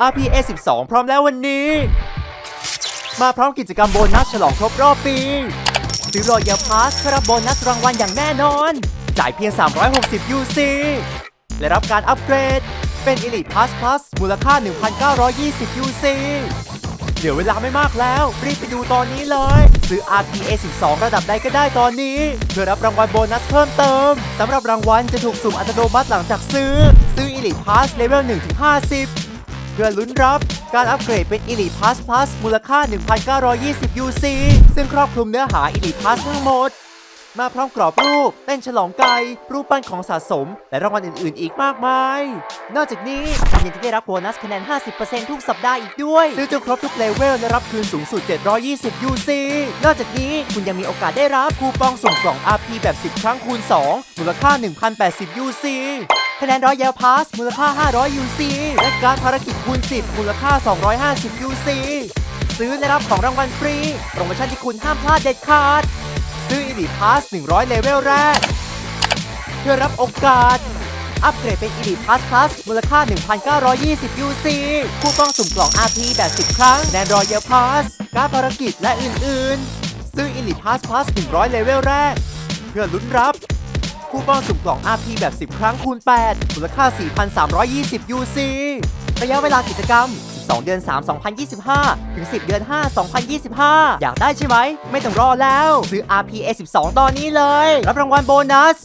RPA 12 พร้อมแล้ววันนี้ มาพร้อมกิจกรรมโบนัสฉลองครบรอบปีซื้อรอยยาพาสเพื่อรับโบนัสรางวัลอย่างแน่นอน จ่ายเพียง 360 UC และรับการอัปเกรด เป็น Elite Pass Plus มูลค่า 1,920 UC เหลือเวลาไม่มากแล้ว รีบไปดูตอนนี้เลย ซื้อ RPA 12 ระดับใดก็ได้ตอนนี้ เพื่อรับรางวัลโบนัสเพิ่มเติม สำหรับรางวัลจะถูกสุ่มอัตโนมัติหลังจากซื้อ ซื้อ Elite Pass Level 1-50 เพื่อลุ้นรับการอัปเกรดเป็น Elite Pass Plus มูลค่า 1,920 UC ซึ่งครอบคลุมเนื้อหา Elite Pass ทั้งหมด มาพร้อมกรอบรูป เต้นฉลองไก่รูปปั้นของสะสม และรางวัลอื่น ๆ อีกมากมาย นอกจากนี้คุณยังจะได้รับโบนัสคะแนน 50%ทุกสัปดาห์อีกด้วย ซื้อจนครบทุกเลเวลและรับคืนสูงสุด 720 UC นอกจากนี้คุณยังมีโอกาสได้รับคูปองส่งกล่อง RP แบบ 10 ครั้งคูณ 2 มูลค่า 1,080 UC คะแนนร้อยยาพาสมูลค่า 500 UC และการภารกิจคูณ 10 มูลค่า 250 UC ซื้อและรับของรางวัลฟรี โปรโมชั่นที่คุณห้ามพลาดเด็ดขาด ซื้อ Elite Pass 100 เลเวลแรก เพื่อรับโอกาส อัปเกรดเป็น Elite Pass Plus มูลค่า 1,920 UC คูปองสุ่มกล่อง RP แบบ10 ครั้งแนนรอยเยลพาสการภารกิจและอื่น ๆ ซื้อ Elite Pass Plus 100 เลเวลแรก เพื่อลุ้นรับ คูปองสุ่มกล่อง RP แบบ 10 ครั้งคูณ 8 มูลค่า 4,320 UC ระยะเวลากิจกรรม 12 เดือน 3 2025 ถึง 10 เดือน 5 2025 อยากได้ใช่ไหม ไม่ต้องรอแล้ว ซื้อ RPA 12 ตอนนี้เลย รับรางวัลโบนัส